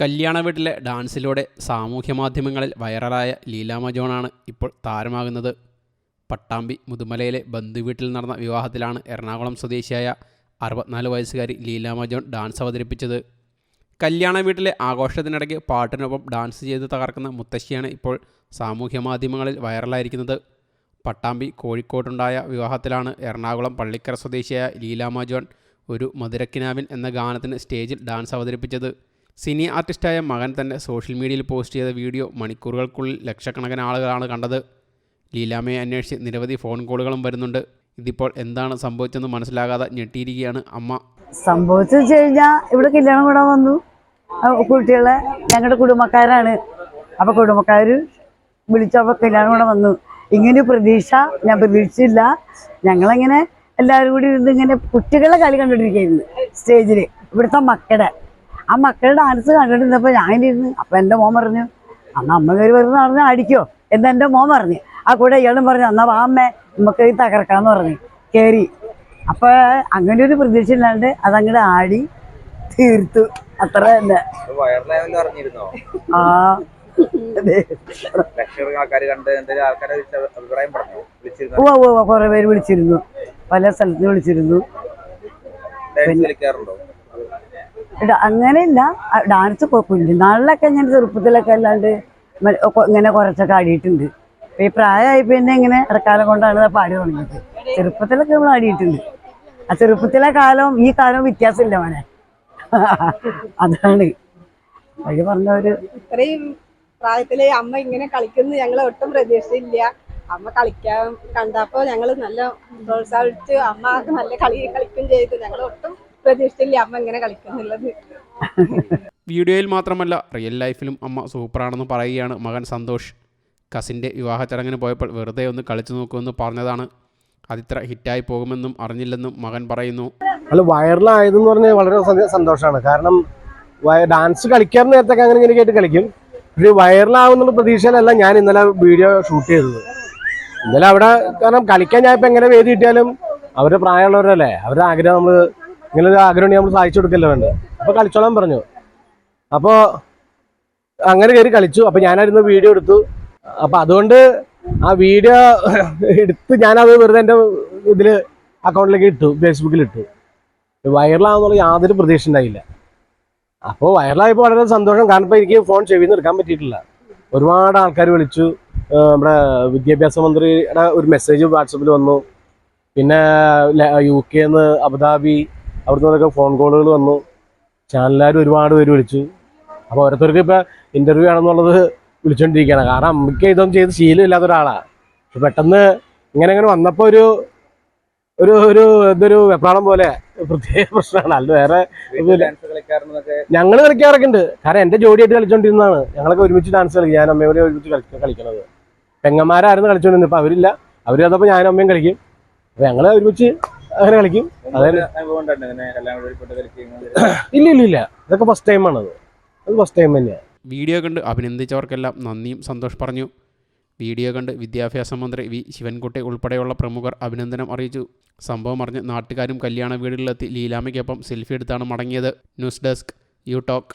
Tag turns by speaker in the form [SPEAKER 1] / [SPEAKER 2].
[SPEAKER 1] കല്യാണ വീട്ടിലെ ഡാൻസിലൂടെ സാമൂഹ്യ മാധ്യമങ്ങളിൽ വൈറലായ ലീലാമ ജോണാണ് ഇപ്പോൾ താരമാകുന്നത്. പട്ടാമ്പി മുതുമലയിലെ ബന്ധുവീട്ടിൽ നടന്ന വിവാഹത്തിലാണ് എറണാകുളം സ്വദേശിയായ അറുപത്തിനാല് വയസ്സുകാരി ലീലാമ ജോൺ ഡാൻസ് അവതരിപ്പിച്ചത്. കല്യാണ വീട്ടിലെ ആഘോഷത്തിനിടയ്ക്ക് പാട്ടിനൊപ്പം ഡാൻസ് ചെയ്ത് തകർക്കുന്ന മുത്തശ്ശിയാണ് ഇപ്പോൾ സാമൂഹ്യ മാധ്യമങ്ങളിൽ വൈറലായിരിക്കുന്നത്. പട്ടാമ്പി കോഴിക്കോട്ടുണ്ടായ വിവാഹത്തിലാണ് എറണാകുളം പള്ളിക്കര സ്വദേശിയായ ലീലാമ ജോൺ ഒരു മധുരക്കിനാവിൻ എന്ന ഗാനത്തിന് സ്റ്റേജിൽ ഡാൻസ് അവതരിപ്പിച്ചത്. സിനി ആർട്ടിസ്റ്റായ മകൻ തന്നെ സോഷ്യൽ മീഡിയയിൽ പോസ്റ്റ് ചെയ്ത വീഡിയോ മണിക്കൂറുകൾക്കുള്ളിൽ ലക്ഷക്കണക്കിന് ആളുകളാണ് കണ്ടത്. ലീലാമയെ അന്വേഷിച്ച് നിരവധി ഫോൺ കോളുകളും വരുന്നുണ്ട്. ഇതിപ്പോൾ എന്താണ് സംഭവിച്ചെന്ന് മനസ്സിലാകാതെ ഞെട്ടിയിരിക്കുകയാണ് അമ്മ.
[SPEAKER 2] സംഭവിച്ചു വെച്ച് കഴിഞ്ഞാൽ ഇവിടെ കല്യാണം കൂടാൻ വന്നു. കുട്ടികളെ ഞങ്ങളുടെ കുടുംബക്കാരാണ്. അപ്പോൾ കുടുംബക്കാർ വിളിച്ചപ്പോൾ കല്യാണം കൂടെ വന്നു. ഇങ്ങനെ പ്രതീക്ഷ ഞാൻ പ്രതീക്ഷിച്ചില്ല. ഞങ്ങളങ്ങനെ എല്ലാവരും കൂടി ഇരുന്ന് ഇങ്ങനെ കുട്ടികളെ കളി കണ്ടുകൊണ്ടിരിക്കുകയായിരുന്നു സ്റ്റേജിൽ ഇവിടുത്തെ മക്കളുടെ ആ മക്കളുടെ ഡാൻസ് കണ്ടിരുന്നപ്പോൾ ഞാൻ ഇരുന്ന് അപ്പം എന്റെ മോൻ പറഞ്ഞു അന്ന് അമ്മ കയറി വരുന്ന പറഞ്ഞാൽ അടിക്കോ എന്ന് എന്റെ മോൻ പറഞ്ഞു. ആ കൂടെ ഇയാളും പറഞ്ഞു എന്നാ വാ അമ്മേ നമുക്ക് തകർക്കാന്ന് പറഞ്ഞു കയറി അപ്പോൾ അങ്ങനെ ഒരു പ്രതീക്ഷ ഇല്ലാണ്ട് അതങ്ങോട്ട് ആടി തീർത്തു. അത്ര തന്നെ. ആ. ഓ ഓ കൊറേ പേര് വിളിച്ചിരുന്നു. പല സ്ഥലത്ത് വിളിച്ചിരുന്നു. അങ്ങനെയില്ല ഡാൻസ് കുഞ്ഞുനാളിലൊക്കെ ഞാൻ ചെറുപ്പത്തിലൊക്കെ അല്ലാണ്ട് ഇങ്ങനെ കുറച്ചൊക്കെ ആടിയിട്ടുണ്ട്. ഈ പ്രായമായി പിന്നെ ഇങ്ങനെ ഇറക്കാലം കൊണ്ടാണ് പാടി തുടങ്ങിയത്. ചെറുപ്പത്തിലൊക്കെ നമ്മൾ ആടിയിട്ടുണ്ട്. ആ ചെറുപ്പത്തിലെ കാലവും ഈ കാലവും വ്യത്യാസമില്ല മോനെ. അതാണ്. അവർ പറഞ്ഞവര്.
[SPEAKER 3] ഇത്രയും പ്രായത്തിലെ അമ്മ ഇങ്ങനെ കളിക്കുന്നു ഞങ്ങൾ ഒട്ടും പ്രതീക്ഷയില്ല അമ്മ കളിക്കാൻ കണ്ടപ്പോ ഞങ്ങൾ നല്ല പ്രോത്സാഹിച്ചു അമ്മ നല്ല കളി കളിക്കും ചെയ്തു. ഞങ്ങൾ ഒട്ടും പ്രതീക്ഷിച്ചില്ല അമ്മ ഇങ്ങനെ കളിക്കുന്നുള്ളത്
[SPEAKER 1] വീഡിയോയിൽ മാത്രമല്ല റിയൽ ലൈഫിലും അമ്മ സൂപ്പറാണെന്ന് പറയുകയാണ് മകൻ സന്തോഷ്. കസിന്റെ വിവാഹ ചടങ്ങിന് പോയപ്പോൾ വെറുതെ ഒന്ന് കളിച്ചു നോക്കുമെന്ന് പറഞ്ഞതാണ്. അതിത്ര ഹിറ്റായി പോകുമെന്നും അറിഞ്ഞില്ലെന്നും മകൻ പറയുന്നു.
[SPEAKER 4] അല്ല വൈറലായതെന്ന് പറഞ്ഞാൽ വളരെ സന്ത- സന്തോഷമാണ് കാരണം വയ- ഡാൻസ് കളിക്കാൻ നേരത്തൊക്കെ അങ്ങനെ ഇങ്ങനെ കേട്ട് കളിക്കും. പക്ഷേ വൈറലാവുന്നുള്ള പ്രതീക്ഷയിലല്ല ഞാൻ ഇന്നലെ വീഡിയോ ഷൂട്ട് ചെയ്തത്. ഇന്നലെ അവിടെ കാരണം കളിക്കാൻ ഞാൻ ഇപ്പം എങ്ങനെ വേദി കിട്ടിയാലും അവരുടെ പ്രായമുള്ളവരല്ലേ അവരുടെ ആഗ്രഹം നമ്മൾ ഇങ്ങനെ ഒരു ആഗ്രഹം നമ്മൾ സഹായിച്ചു കൊടുക്കല്ലോ വേണ്ടത് അപ്പോൾ കളിച്ചോളാൻ പറഞ്ഞു. അപ്പോൾ അങ്ങനെ കയറി കളിച്ചു. അപ്പോൾ ഞാനായിരുന്നു വീഡിയോ എടുത്തു. അപ്പോൾ അതുകൊണ്ട് ആ വീഡിയോ എടുത്ത് ഞാനത് വെറുതെ എന്റെ ഇതിൽ അക്കൗണ്ടിലേക്ക് ഇട്ടു ഫേസ്ബുക്കിൽ ഇട്ടു. വൈറലാകുന്നുള്ള യാതൊരു പ്രതീക്ഷ ഉണ്ടായില്ല. അപ്പോൾ വൈറലായപ്പോൾ വളരെ സന്തോഷം. കാരണം ഇപ്പോൾ എനിക്ക് ഫോൺ ചെവിയിൽ നിന്ന് എടുക്കാൻ പറ്റിയിട്ടില്ല. ഒരുപാട് ആൾക്കാർ വിളിച്ചു. നമ്മുടെ വിദ്യാഭ്യാസ മന്ത്രിയുടെ ഒരു മെസ്സേജ് വാട്സപ്പിൽ വന്നു. പിന്നെ യു കെന്ന് അബുദാബി അവിടുന്ന് നിന്നൊക്കെ ഫോൺ കോളുകൾ വന്നു. ചാനലുകാർ ഒരുപാട് പേര് വിളിച്ചു. അപ്പോൾ ഓരോരുത്തർക്ക് ഇപ്പോൾ ഇന്റർവ്യൂ ആണെന്നുള്ളത് വിളിച്ചുകൊണ്ടിരിക്കുകയാണ് കാരണം അമ്മയ്ക്ക് ഇതൊന്നും ചെയ്ത് ശീലമില്ലാത്ത ഒരാളാണ് പെട്ടെന്ന് ഇങ്ങനെ ഇങ്ങനെ വന്നപ്പോൾ ഒരു ഒരു ഒരു ഇതൊരു വെപ്രാളം പോലെ പ്രത്യേക പ്രശ്നമാണ്. അല്ല വേറെ ഞങ്ങൾ കളിക്കാറൊക്കെ ഉണ്ട് കാരണം എന്റെ ജോഡിയായിട്ട് കളിച്ചോണ്ടിരുന്നതാണ്. ഞങ്ങളൊക്കെ ഒരുമിച്ച് ഡാൻസ് കളിക്കും. ഞാൻ അമ്മയോടെ ഒരുമിച്ച് കളി കളിക്കണത്. പെങ്ങന്മാരായിരുന്നു കളിച്ചോണ്ടിരുന്നത്. ഇപ്പം അവരില്ല. അവർ വന്നപ്പോൾ ഞാനും അമ്മയും കളിക്കും. അപ്പം ഞങ്ങൾ ഒരുമിച്ച് അങ്ങനെ കളിക്കും. അതെ
[SPEAKER 5] അനുഭവം ഉണ്ടായിരുന്നു ഇങ്ങനെ കല്യാണം വീട്ടിൽപ്പെട്ട് കളിക്കുന്നത്
[SPEAKER 4] ഇല്ല ഇല്ല ഇല്ല ഇതൊക്കെ ഫസ്റ്റ് ടൈം ആണത്. അത് ഫസ്റ്റ് ടൈം തന്നെയാണ്
[SPEAKER 1] വീഡിയോ കണ്ട് അഭിനന്ദിച്ചവർക്കെല്ലാം നന്ദിയും സന്തോഷ് പറഞ്ഞു. വീഡിയോ കണ്ട് വിദ്യാഭ്യാസ മന്ത്രി വി. ശിവൻകുട്ടി ഉൾപ്പെടെയുള്ള പ്രമുഖർ അഭിനന്ദനം അറിയിച്ചു. സംഭവം അറിഞ്ഞ് നാട്ടുകാരും കല്യാണ വീടുകളിലെത്തി ലീലാമയ്ക്കൊപ്പം സെൽഫി എടുത്താണ് മടങ്ങിയത്. News desk you talk.